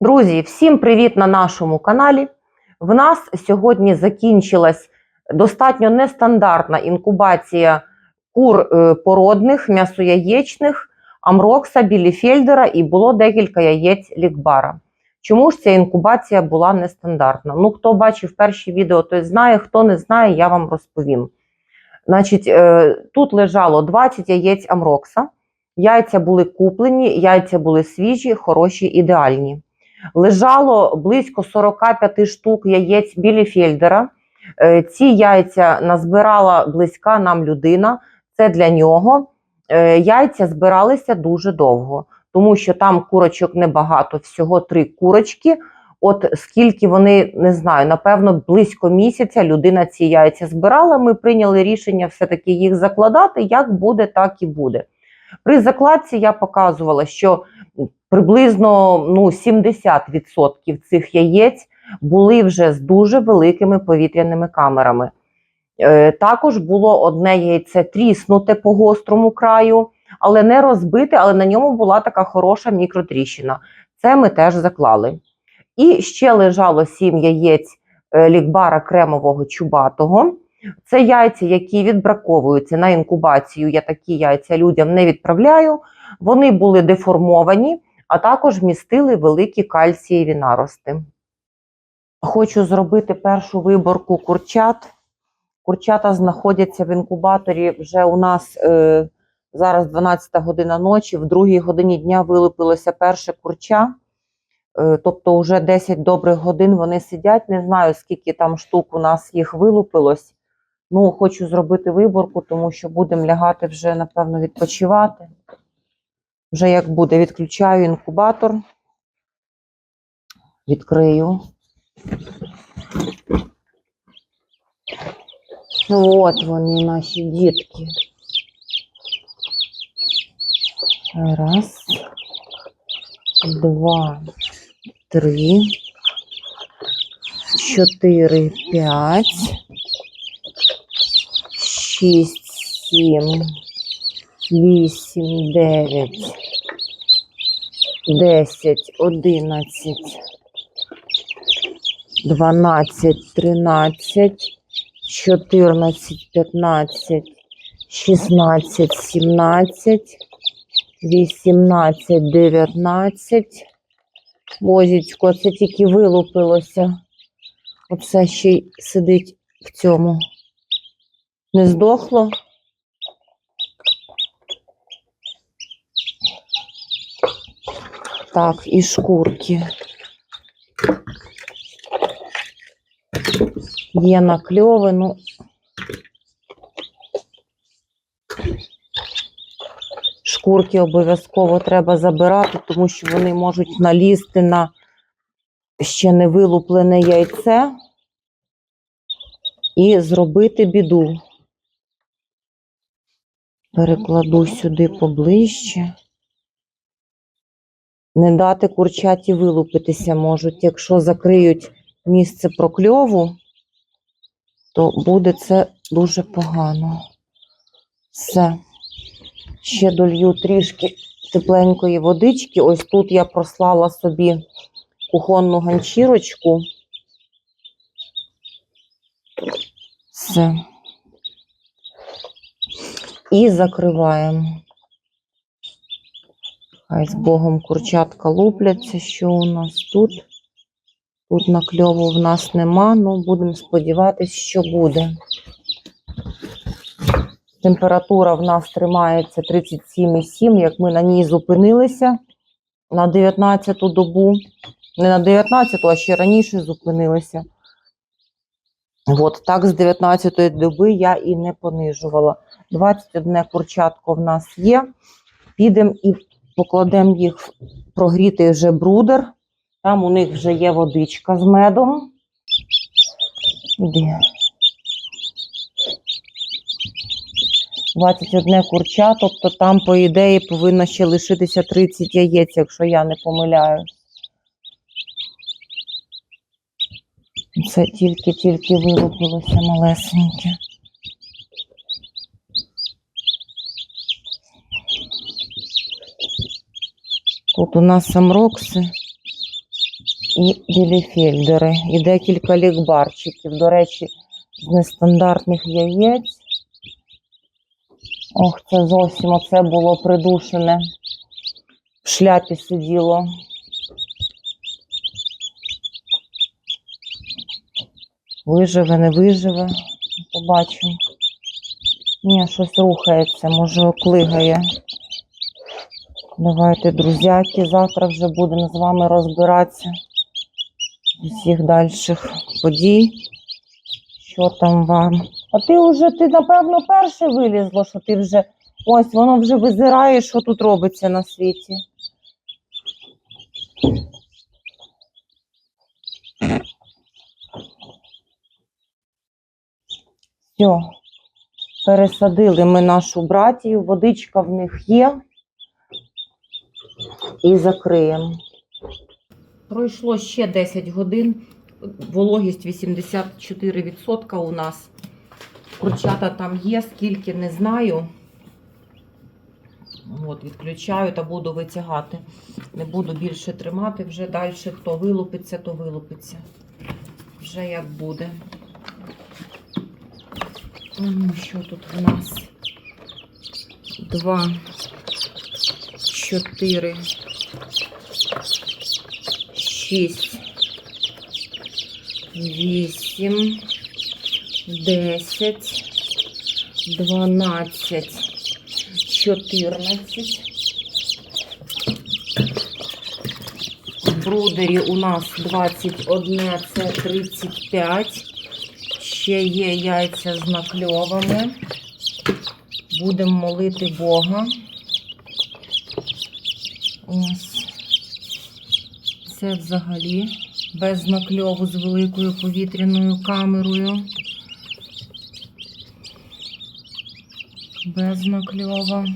Друзі, всім привіт на нашому каналі. В нас сьогодні закінчилась достатньо нестандартна інкубація кур е, породних, м'ясояєчних, амрокса, біліфельдера і було декілька яєць лікбара. Чому ж ця інкубація була нестандартна? Ну, хто бачив перші відео, той знає, хто не знає, я вам розповім. Значить, е, тут лежало 20 яєць амрокса. Яйця були куплені, яйця були свіжі, хороші, ідеальні. Лежало близько 45 штук яєць біліфельдера. Е, Ці яйця назбирала близька нам людина. Це для нього. Е, Яйця збиралися дуже довго, тому що там курочок небагато, всього три курочки. От скільки вони не знаю, напевно, близько місяця людина ці яйця збирала. Ми прийняли рішення все-таки їх закладати. Як буде, так і буде. При закладці я показувала, що приблизно ну, 70% цих яєць були вже з дуже великими повітряними камерами. Е, також було одне яйце тріснуте по гострому краю, але не розбите, але на ньому була така хороша мікротріщина. Це ми теж заклали. І ще лежало 7 яєць е, лікбара кремового чубатого. Це яйця, які відбраковуються на інкубацію. Я такі яйця людям не відправляю. Вони були деформовані, а також містили великі кальцієві нарости. Хочу зробити першу виборку курчат. Курчата знаходяться в інкубаторі вже у нас е, зараз 12 година ночі, в другій годині дня вилупилося перше курча. Е, тобто, вже 10 добрих годин вони сидять. Не знаю, скільки там штук у нас їх вилупилось. Ну, хочу зробити виборку, тому що будемо лягати вже, напевно, відпочивати. Вже як буде, відключаю інкубатор, відкрию. От вони, наші дітки. Раз, два, три, чотири, п'ять, шість, сім, вісім, дев'ять, десять, одинадцять, дванадцять, тринадцять. 14, 15, 16, 17, 18, 19. Бозічко, це тільки вилупилося. Оце ще й сидить в цьому. Не здохло? Так, і шкурки. Є накльови, ну. Шкурки обов'язково треба забирати, тому що вони можуть налізти на ще не вилуплене яйце і зробити біду. Перекладу сюди поближче. Не дати курчаті вилупитися можуть, якщо закриють місце прокльову то буде це дуже погано. Все. Ще долью трішки тепленької водички. Ось тут я прослала собі кухонну ганчірочку. Все. І закриваємо. Хай з Богом курчатка лупляться, що у нас тут. Тут накльову в нас нема, ну будемо сподіватися, що буде. Температура в нас тримається 37,7, як ми на ній зупинилися на 19 ту добу. Не на 19, ту а ще раніше зупинилися. От так з 19 доби я і не понижувала. 21 курчатко в нас є. Підемо і покладемо їх прогріти вже брудер. Там у них вже є водичка з медом. Іди. 21 курча, тобто там, по ідеї, повинно ще лишитися 30 яєць, якщо я не помиляюсь. Це тільки-тільки вилупилося малесеньке. Тут у нас самрокси. і біліфельдери. І декілька лікбарчиків. До речі, з нестандартних яєць. Ох, це зовсім оце було придушене. В шляпі сиділо. Виживе, не виживе. Побачимо. Ні, щось рухається, може клигає. Давайте, друзяки, завтра вже будемо з вами розбиратися усіх дальших подій. Що там вам? А ти вже, ти, напевно, перше вилізло, що ти вже. Ось воно вже визирає, що тут робиться на світі. Все, пересадили ми нашу братію, водичка в них є. І закриємо. Пройшло ще 10 годин. Вологість 84% у нас. Курчата там є, скільки не знаю. От, відключаю та буду витягати. Не буду більше тримати. Вже далі хто вилупиться, то вилупиться. Вже як буде. Ну, що тут в нас? Два, чотири, шість, вісім, десять, дванадцять, чотирнадцять. Брудері у нас 21, це 35. Ще є яйця з накльовами. Будемо молити Бога. Ось. Це взагалі без накльову з великою повітряною камерою. Без накльова.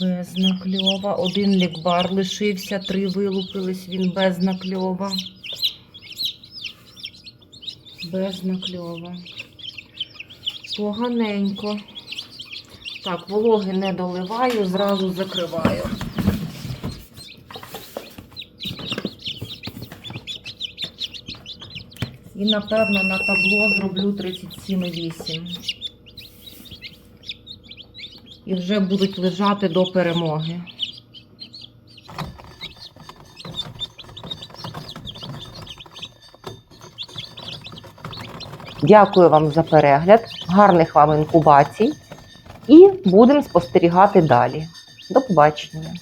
Без накльова. Один лікбар лишився, три вилупились, він без накльова. Без накльова. Поганенько. Так, вологи не доливаю, зразу закриваю. І, напевно, на табло зроблю 37,8. І вже будуть лежати до перемоги. Дякую вам за перегляд, гарних вам інкубацій і будемо спостерігати далі. До побачення!